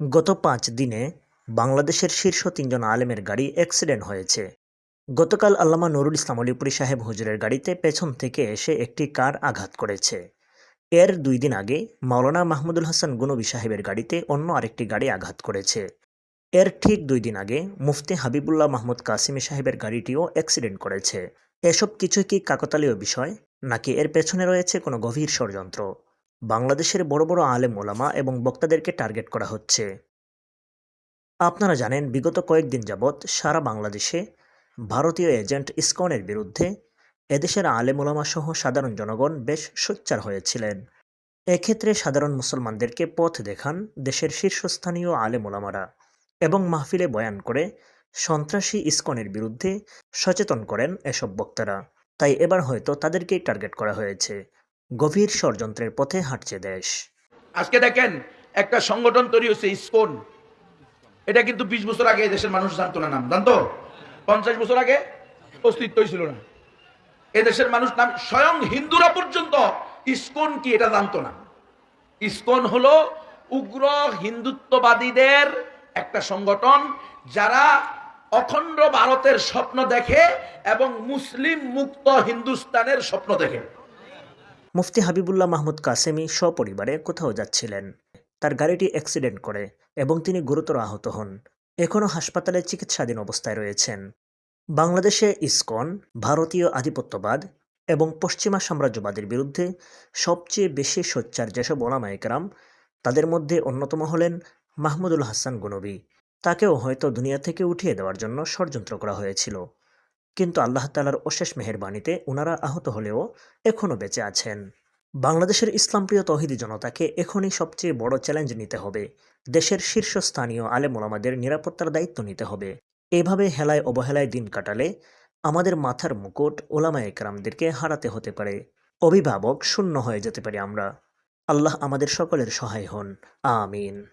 গত পাঁচ দিনে বাংলাদেশের শীর্ষ তিনজন আলেমের গাড়ি অ্যাক্সিডেন্ট হয়েছে। গতকাল আল্লামা নুরুল ইসলাম আলিপুরি সাহেব হুজুরের গাড়িতে পেছন থেকে এসে একটি কার আঘাত করেছে। এর দুই দিন আগে মাওলানা মাহমুদুল হাসান গুনবী সাহেবের গাড়িতে অন্য আরেকটি গাড়ি আঘাত করেছে। এর ঠিক দুই দিন আগে মুফতি হাবিবুল্লাহ মাহমুদ কাসিমি সাহেবের গাড়িটিও অ্যাক্সিডেন্ট করেছে। এসব কিছুই কি কাকতালীয় বিষয়, নাকি এর পেছনে রয়েছে কোনো গভীর ষড়যন্ত্র? বাংলাদেশের বড় বড় আলেম ওলামা এবং বক্তাদেরকে টার্গেট করা হচ্ছে। আপনারা জানেন, বিগত কয়েকদিন যাবৎ সারা বাংলাদেশে ভারতীয় এজেন্ট ইসকনের বিরুদ্ধে এদেশের আলেম ওলামা সহ সাধারণ জনগণ বেশ সোচ্চার হয়েছিলেন। এক্ষেত্রে সাধারণ মুসলমানদেরকে পথ দেখান দেশের শীর্ষস্থানীয় আলেম ওলামারা এবং মাহফিলে বয়ান করে সন্ত্রাসী ইসকনের বিরুদ্ধে সচেতন করেন এসব বক্তারা। তাই এবার হয়তো তাদেরকেই টার্গেট করা হয়েছে। গভীর ষড়যন্ত্রের পথে হাঁটছে দেশ। আজকে দেখেন, একটা সংগঠন তৈরি হচ্ছে ইসকন। এটা কিন্তু বিশ বছর আগে দেশের মানুষ জানতো না নাম। জানতো? পঞ্চাশ বছর আগে অস্তিত্বই ছিল না। এদেশের মানুষ নাম স্বয়ং হিন্দুরা পর্যন্ত ইসকন কি এটা জানতো না। ইসকন হলো উগ্র হিন্দুত্ববাদীদের একটা সংগঠন যারা অখণ্ড ভারতের স্বপ্ন দেখে এবং মুসলিম মুক্ত হিন্দুস্তানের স্বপ্ন দেখে। মুফতি হাবিবুল্লাহ মাহমুদ কাসেমি সপরিবারে কোথাও যাচ্ছিলেন। তার গাড়িটি অ্যাক্সিডেন্ট করে এবং তিনি গুরুতর আহত হন। এখনও হাসপাতালে চিকিৎসাধীন অবস্থায় রয়েছেন। বাংলাদেশে ইসকন ভারতীয় আধিপত্যবাদ এবং পশ্চিমা সাম্রাজ্যবাদের বিরুদ্ধে সবচেয়ে বেশি সোচ্চার যেসব ওলামা একরাম তাদের মধ্যে অন্যতম হলেন মাহমুদুল হাসান গুনবী। তাকেও হয়তো দুনিয়া থেকে উঠিয়ে দেওয়ার জন্য ষড়যন্ত্র করা হয়েছিল। কিন্তু আল্লাহ তালার অশেষ মেহেরবাণীতে ওনারা আহত হলেও এখনও বেঁচে আছেন। বাংলাদেশের ইসলামপ্রিয় তহিদি জনতাকে এখনই সবচেয়ে বড় চ্যালেঞ্জ নিতে হবে। দেশের শীর্ষস্থানীয় আলেম ওলামাদের নিরাপত্তার দায়িত্ব নিতে হবে। এভাবে হেলায় অবহেলায় দিন কাটালে আমাদের মাথার মুকুট ওলামা একরামদেরকে হারাতে হতে পারে। অভিভাবক শূন্য হয়ে যেতে পারি আমরা। আল্লাহ আমাদের সকলের সহায় হন। আমিন।